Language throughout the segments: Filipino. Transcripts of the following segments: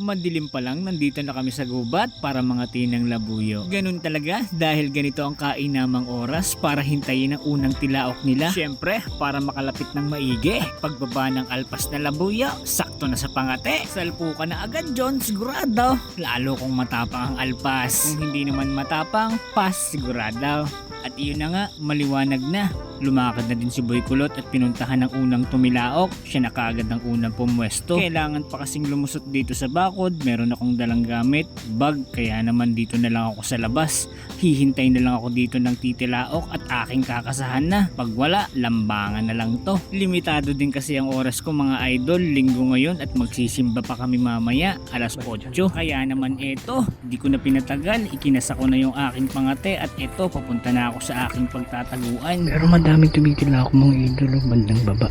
madilim pa lang nandito na kami sa gubat para mga tinang labuyo. Ganun talaga dahil ganito ang kainamang oras para hintayin ang unang tilaok nila. Siyempre, para makalapit ng maigi. Pagbaba ng alpas na labuyo, sakto na sa pangate. Salpo ka na agad John, sigurado. Lalo kung matapang ang alpas. Kung hindi naman matapang, pas sigurado. At iyon na nga, maliwanag na. Lumakad na din si Boy Kulot at pinuntahan ng unang tumilaok. Siya na kaagad ang unang pumwesto. Kailangan pa kasing lumusot dito sa bakod. Meron akong dalang gamit, bag, kaya naman dito na lang ako sa labas. Hihintay na lang ako dito ng titilaok at aking kakasahan na. Pag wala, lambangan na lang to. Limitado din kasi ang oras ko mga idol. Linggo ngayon at magsisimba pa kami mamaya, alas 8. Kaya naman eto, di ko na pinatagal. Ikinasa ko na yung aking pangate at eto, papunta na ako sa aking pagtataguan. Pero madaming tumitila ako mga idolo bandang baba.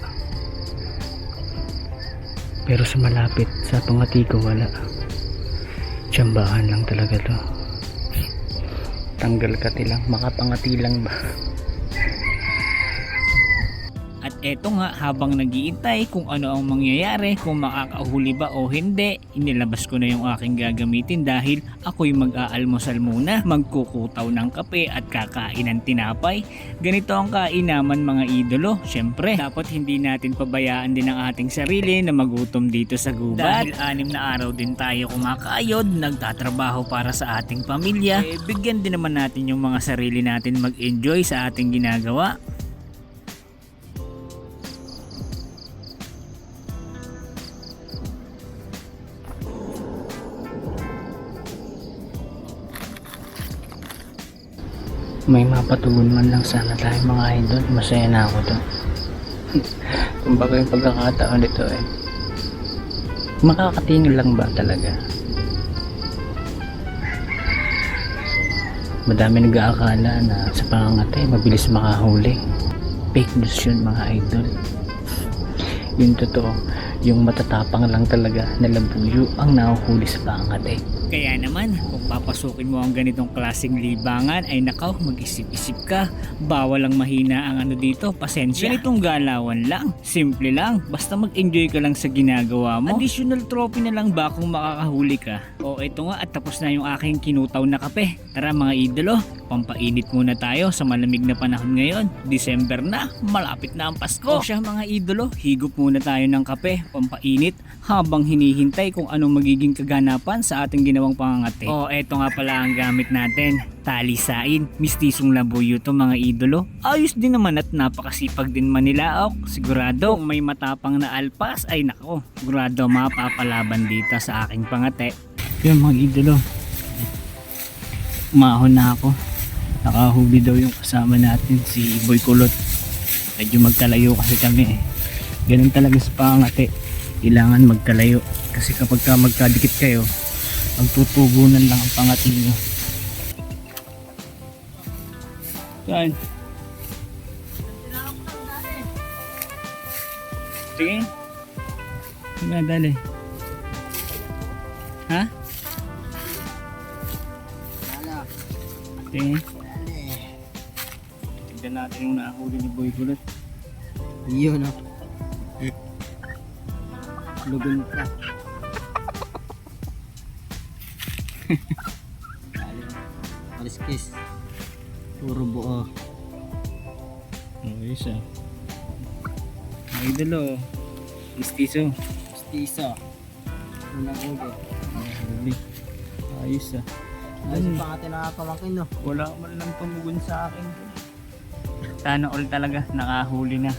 Pero sa malapit, sa pangati ko wala. Tsambahan lang talaga to. Tanggal kati lang, makapangati lang ba? At eto nga habang nagiintay kung ano ang mangyayari, kung makakahuli ba o hindi, inilabas ko na yung aking gagamitin dahil ako'y mag-aalmusal muna, magkukutaw ng kape at kakain ng tinapay. Ganito ang kainaman mga idolo. Siyempre, dapat hindi natin pabayaan din ang ating sarili na magutom dito sa gubat. Dahil anim na araw din tayo kumakayod, nagtatrabaho para sa ating pamilya. Eh, bigyan din naman natin yung mga sarili natin mag-enjoy sa ating ginagawa. May mapatugon man lang sana tayo mga idol. Masaya na ako to. Kumbaga yung pagkakataon nito eh. Makakatingin lang ba talaga? Madami nag-aakala na sa pangangate mabilis makahuli. Fake news yun mga idol. Yung totoo, yung matatapang lang talaga na labuyo ang nahuhuli sa pangangate. Kaya naman, kung papasukin mo ang ganitong klaseng libangan, ay nakaw, mag-isip-isip ka. Bawal lang mahina ang ano dito, pasensya. Ganitong galawan lang, simple lang. Basta mag-enjoy ka lang sa ginagawa mo. Additional trophy na lang ba kung makakahuli ka? O ito nga, at tapos na yung aking kinutaw na kape. Tara mga idolo, pampainit muna tayo sa malamig na panahon ngayon. December na, malapit na ang Pasko. O siya mga idolo, higop muna tayo ng kape, pampainit, habang hinihintay kung anong magiging kaganapan sa ating ginawang pangangate. O eto nga pala ang gamit natin, talisain, mistisong labuyo to mga idolo. Ayos din naman at napakasipag din manilaok. Sigurado kung may matapang na alpas ay nako, sigurado mapapalaban dito sa aking pangate. Yun mga idolo, umahon na ako. Nakahuli daw yung kasama natin si Boy Kulot. Medyo magkalayo kasi kami eh. Ganun talaga sa pangate. Kailangan magkalayo. Kasi kapag ka magkadikit kayo, magtutugunan lang ang pangatin nyo. Saan? Sige. Sige, dali. Ha? Sige. Tignan natin yung nahuli ni Boy Kulot. Yun o. Lugon ka. Aliskis. Puro buo. Oh, isa. Ay, dalo. Istiso. Stiso. Unang ulo. Huli. Ayos ah. Ay, Ano? sa pangatin na pamangkin no. Wala man lang tumugon sa akin. Sana all talaga nakahuli na.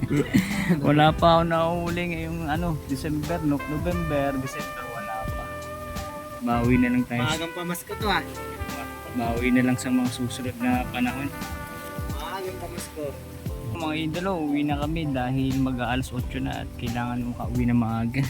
wala pa ako nahuli ngayong ano, December, no, November, December wala pa. Bawi na lang tayo. Maagang pamasko to ah. Bawi na lang sa mga susunod na panahon. Maagang pamasko. Mga idolo, uwi na kami dahil mag-aalas 8 na at kailangan makauwi na maaga.